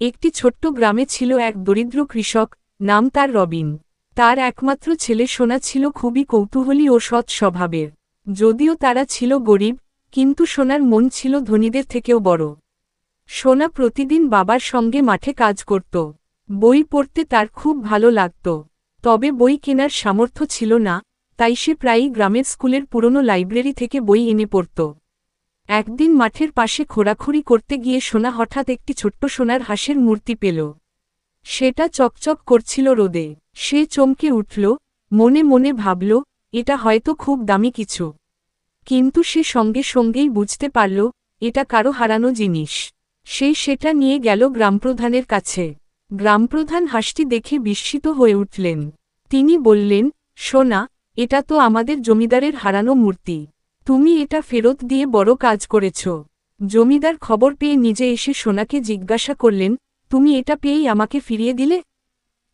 একটি ছোট্ট গ্রামে ছিল এক দরিদ্র কৃষক, নাম তার রবিন। তার একমাত্র ছেলে সোনা ছিল খুবই কৌতূহলী ও সৎ স্বভাবের। যদিও তারা ছিল গরিব, কিন্তু সোনার মন ছিল ধনীদের থেকেও বড়। সোনা প্রতিদিন বাবার সঙ্গে মাঠে কাজ করত। বই পড়তে তার খুব ভালো লাগত। তবে বই কেনার সামর্থ্য ছিল না, তাই সে প্রায়ই গ্রামের স্কুলের পুরনো লাইব্রেরি থেকে বই এনে পড়ত। একদিন মাঠের পাশে খোরাখুরি করতে গিয়ে সোনা হঠাৎ একটি ছোট্ট সোনার হাঁসের মূর্তি পেল। সেটা চকচক করছিল রোদে। সে চমকে উঠল, মনে মনে ভাবল, এটা হয়তো খুব দামি কিছু। কিন্তু সে সঙ্গে সঙ্গেই বুঝতে পারল, এটা কারও হারানো জিনিস। সে সেটা নিয়ে গেল গ্রামপ্রধানের কাছে। গ্রামপ্রধান হাঁসটি দেখে বিস্মিত হয়ে উঠলেন। তিনি বললেন, সোনা, এটা তো আমাদের জমিদারের হারানো মূর্তি। তুমি এটা ফেরত দিয়ে বড় কাজ করেছ। জমিদার খবর পেয়ে নিজে এসে সোনাকে জিজ্ঞাসা করলেন, তুমি এটা পেয়েই আমাকে ফিরিয়ে দিলে?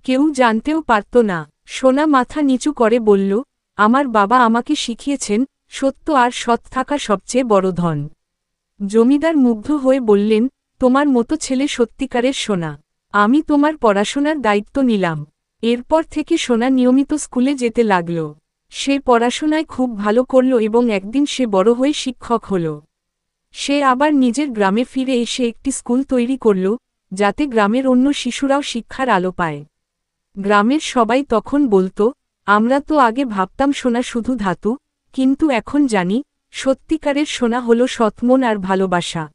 কেউ জানতেও পারত না। সোনা মাথা নিচু করে বলল, আমার বাবা আমাকে শিখিয়েছেন, সত্য আর সৎ থাকা সবচেয়ে বড় ধন। জমিদার মুগ্ধ হয়ে বললেন, তোমার মতো ছেলে সত্যিকারের সোনা। আমি তোমার পড়াশোনার দায়িত্ব নিলাম। এরপর থেকে সোনা নিয়মিত স্কুলে যেতে লাগল। সে পড়াশোনায় খুব ভালো করল এবং একদিন সে বড় হয়ে শিক্ষক হল। সে আবার নিজের গ্রামে ফিরে এসে একটি স্কুল তৈরি করল, যাতে গ্রামের অন্য শিশুরাও শিক্ষার আলো পায়। গ্রামের সবাই তখন বলতো, আমরা তো আগে ভাবতাম সোনা শুধু ধাতু, কিন্তু এখন জানি, সত্যিকারের সোনা হল সৎমন আর ভালোবাসা।